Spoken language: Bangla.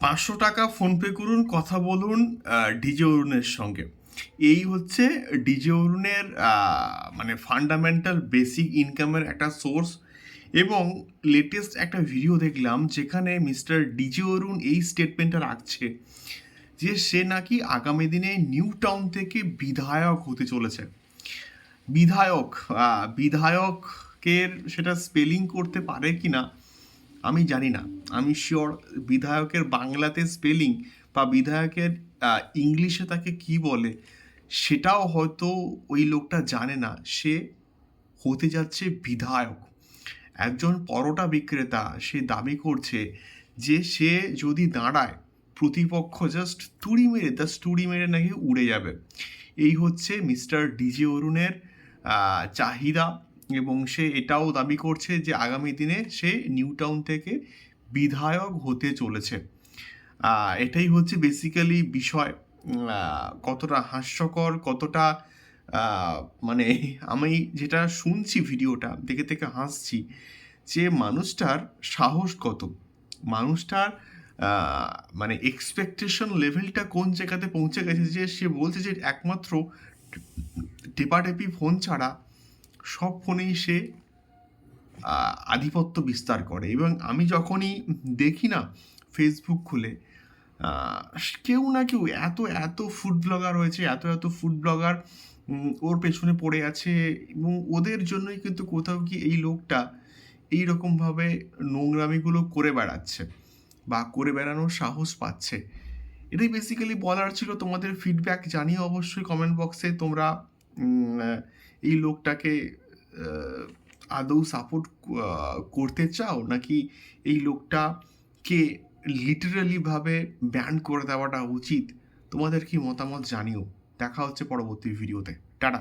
পাঁচশো টাকা ফোনপে করুন, কথা বলুন ডিজে অরুণের সঙ্গে। এই হচ্ছে ডিজে অরুণের মানে ফান্ডামেন্টাল বেসিক ইনকামের একটা সোর্স এবং লেটেস্ট একটা ভিডিও দেখলাম যেখানে মিস্টার ডিজে অরুণ এই স্টেটমেন্টটা রাখছে যে সে নাকি আগামী দিনে নিউ টাউন থেকে বিধায়ক হতে চলেছে। বিধায়ক বিধায়কের সেটা স্পেলিং করতে পারে কি না আমি জানি না। আমি শিওর বিধায়কের বাংলাতে স্পেলিং বা বিধায়কের ইংলিশে তাকে কি বলে, সেটাও হয়তো ওই লোকটা জানে না। সে হতে যাচ্ছে বিধায়ক। একজন পরোটা বিক্রেতা সে দাবি করছে যে সে যদি দাঁড়ায়, প্রতিপক্ষ জাস্ট তুড়ি মেরে জাস্ট তুড়ি মেরে নাকি উড়ে যাবে। এই হচ্ছে মিস্টার ডিজে অরুণের চাহিদা। এবং সে এটাও দাবি করছে যে আগামী দিনে সে নিউ টাউন থেকে বিধায়ক হতে চলেছে। এটাই হচ্ছে বেসিক্যালি বিষয়। কতটা হাস্যকর, কতটা মানে আমি যেটা শুনছি ভিডিওটা, দেখে থেকে হাসছি যে মানুষটার সাহস কত? মানুষটার মানে এক্সপেকটেশন লেভেলটা কোন জায়গাতে পৌঁছে গেছে? যে সে বলছে যে একমাত্র টেপাটেপি ফোন ছাড়া সব ফোনেই সে আধিপত্য বিস্তার করে এবং আমি যখনই দেখি না ফেসবুক খুলে কেউ না কেউ এত এত ফুড ব্লগার রয়েছে এত এত ফুড ব্লগার ওর পেছনে পড়ে আছে এবং ওদের জন্যই কিন্তু কোথাও কি এই লোকটা এই রকমভাবে নোংরামিগুলো করে বেড়াচ্ছে বা করে বেড়ানোর সাহস পাচ্ছে। এটাই বেসিক্যালি বলার ছিল। তোমাদের ফিডব্যাক জানিয়ে অবশ্যই কমেন্ট বক্সে তোমরা এই লোকটাকে আদৌ সাপোর্ট করতে চাও? নাকি এই লোকটাকে লিটারালিভাবে ব্যান করে দেওয়াটা উচিত? তোমাদের কি মতামত জানিও। দেখা হচ্ছে পরবর্তী ভিডিওতে টাটা।